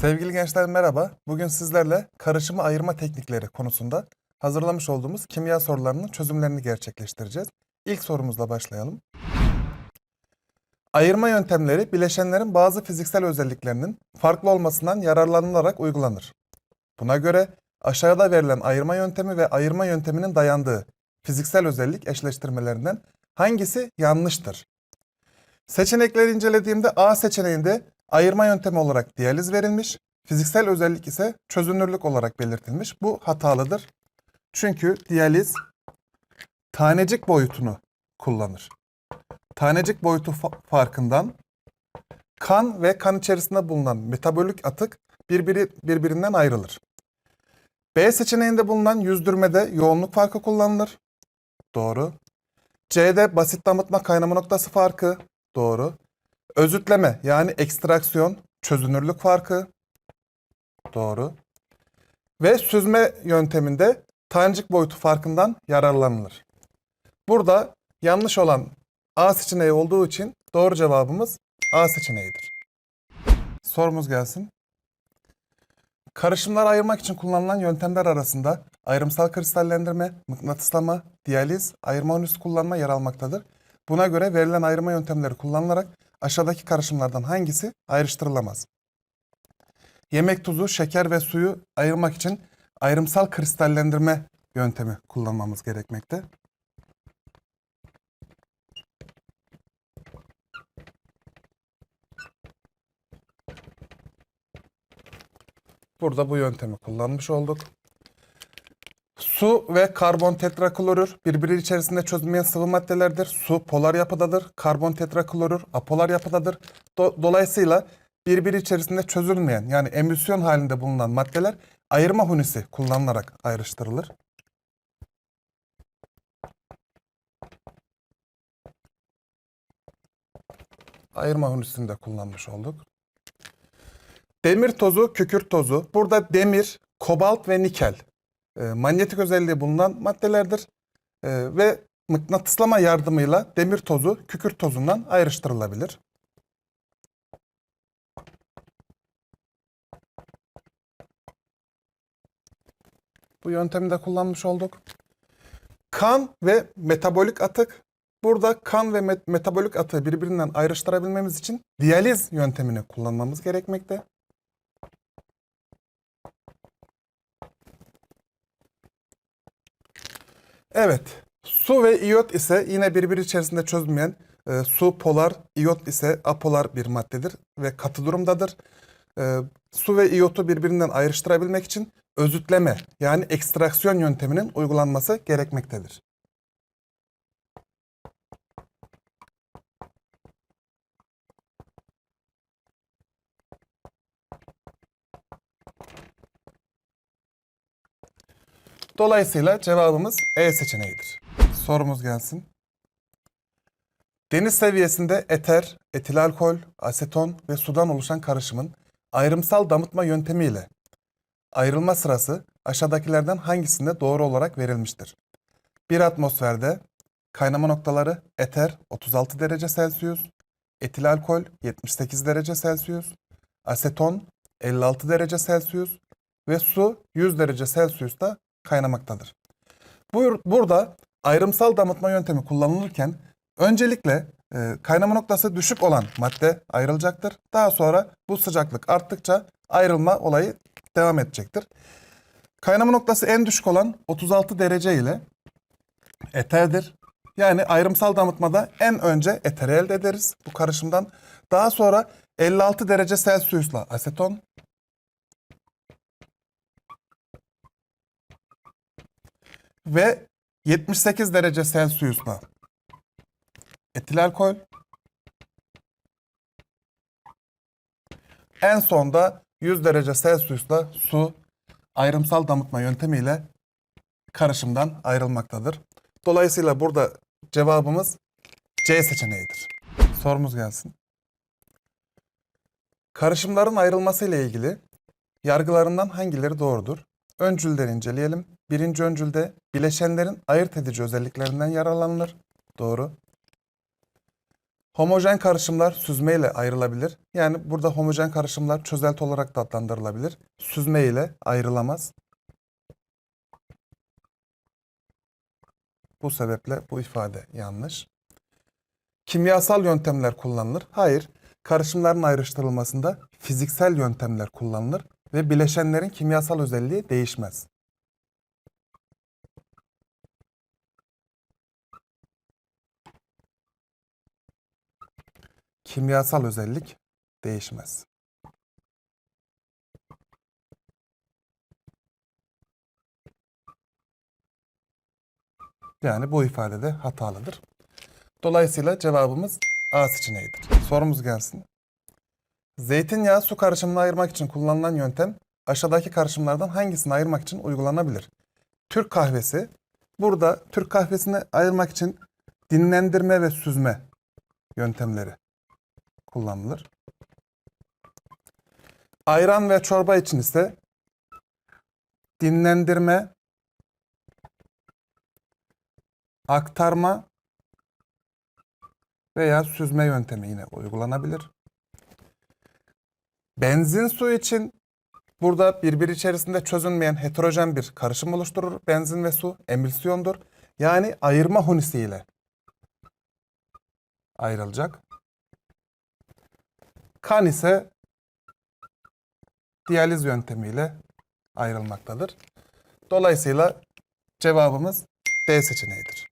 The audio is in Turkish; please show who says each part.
Speaker 1: Sevgili gençler merhaba. Bugün sizlerle karışımı ayırma teknikleri konusunda hazırlamış olduğumuz kimya sorularının çözümlerini gerçekleştireceğiz. İlk sorumuzla başlayalım. Ayırma yöntemleri bileşenlerin bazı fiziksel özelliklerinin farklı olmasından yararlanılarak uygulanır. Buna göre aşağıda verilen ayırma yöntemi ve ayırma yönteminin dayandığı fiziksel özellik eşleştirmelerinden hangisi yanlıştır? Seçenekleri incelediğimde A seçeneğinde ayırma yöntemi olarak diyaliz verilmiş, fiziksel özellik ise çözünürlük olarak belirtilmiş. Bu hatalıdır. Çünkü diyaliz tanecik boyutunu kullanır. Tanecik boyutu fa- farkından kan ve kan içerisinde bulunan metabolik atık birbiri birbirinden ayrılır. B seçeneğinde bulunan yüzdürmede yoğunluk farkı kullanılır. Doğru. C'de basit damıtma kaynama noktası farkı. Doğru. Özütleme yani ekstraksiyon, çözünürlük farkı. Doğru. Ve süzme yönteminde tanecik boyutu farkından yararlanılır. Burada yanlış olan A seçeneği olduğu için doğru cevabımız A seçeneğidir. Sorumuz gelsin. Karışımları ayırmak için kullanılan yöntemler arasında ayrımsal kristallendirme, mıknatıslama, diyaliz, ayırma onüsü kullanma yer almaktadır. Buna göre verilen ayırma yöntemleri kullanılarak aşağıdaki karışımlardan hangisi ayrıştırılamaz? Yemek tuzu, şeker ve suyu ayırmak için ayrımsal kristallendirme yöntemi kullanmamız gerekmekte. Burada bu yöntemi kullanmış olduk. Su ve karbon tetraklorür birbiri içerisinde çözülmeyen sıvı maddelerdir. Su polar yapıdadır. Karbon tetraklorür apolar yapıdadır. Do- dolayısıyla birbiri içerisinde çözülmeyen yani emülsiyon halinde bulunan maddeler ayırma hunisi kullanılarak ayrıştırılır. Ayırma hunisini de kullanmış olduk. Demir tozu, kükürt tozu. Burada demir, kobalt ve nikel e, manyetik özelliği bulunan maddelerdir. E, ve mıknatıslama yardımıyla demir tozu kükürt tozundan ayrıştırılabilir. Bu yöntemi de kullanmış olduk. Kan ve metabolik atık. Burada kan ve met- metabolik atığı birbirinden ayrıştırabilmemiz için diyaliz yöntemini kullanmamız gerekmekte. Evet. Su ve iyot ise yine birbiri içerisinde çözülmeyen e, su polar, iyot ise apolar bir maddedir ve katı durumdadır. E, su ve iyotu birbirinden ayrıştırabilmek için özütleme yani ekstraksiyon yönteminin uygulanması gerekmektedir. Dolayısıyla cevabımız E seçeneğidir. Sorumuz gelsin. Deniz seviyesinde eter, etil alkol, aseton ve sudan oluşan karışımın ayrımsal damıtma yöntemiyle ayrılma sırası aşağıdakilerden hangisinde doğru olarak verilmiştir? Bir atmosferde kaynama noktaları eter 36 derece Celsius, etil alkol 78 derece Celsius, aseton 56 derece Celsius ve su 100 derece Celsius'ta kaynamaktadır. Burada ayrımsal damıtma yöntemi kullanılırken öncelikle e, kaynama noktası düşük olan madde ayrılacaktır. Daha sonra bu sıcaklık arttıkça ayrılma olayı devam edecektir. Kaynama noktası en düşük olan 36 derece ile eterdir. Yani ayrımsal damıtmada en önce eteri elde ederiz bu karışımdan. Daha sonra 56 derece Celsius'la aseton, ve 78 derece Celsius'la etil alkol. En sonda 100 derece Celsius'la su ayrımsal damıtma yöntemiyle karışımdan ayrılmaktadır. Dolayısıyla burada cevabımız C seçeneğidir. Sorumuz gelsin. Karışımların ayrılması ile ilgili yargılarından hangileri doğrudur? Öncülleri inceleyelim. Birinci öncülde bileşenlerin ayırt edici özelliklerinden yararlanılır. Doğru. Homojen karışımlar süzme ile ayrılabilir. Yani burada homojen karışımlar çözelti olarak da adlandırılabilir. Süzme ile ayrılamaz. Bu sebeple bu ifade yanlış. Kimyasal yöntemler kullanılır. Hayır, karışımların ayrıştırılmasında fiziksel yöntemler kullanılır ve bileşenlerin kimyasal özelliği değişmez. Kimyasal özellik değişmez. Yani bu ifade de hatalıdır. Dolayısıyla cevabımız A seçeneğidir. Sorumuz gelsin. Zeytinyağı su karışımını ayırmak için kullanılan yöntem aşağıdaki karışımlardan hangisini ayırmak için uygulanabilir? Türk kahvesi. Burada Türk kahvesini ayırmak için dinlendirme ve süzme yöntemleri kullanılır. Ayran ve çorba için ise dinlendirme, aktarma veya süzme yöntemi yine uygulanabilir. Benzin su için burada birbiri içerisinde çözünmeyen heterojen bir karışım oluşturur. Benzin ve su emülsiyondur. Yani ayırma hunisiyle ayrılacak. Kan ise diyaliz yöntemiyle ayrılmaktadır. Dolayısıyla cevabımız D seçeneğidir.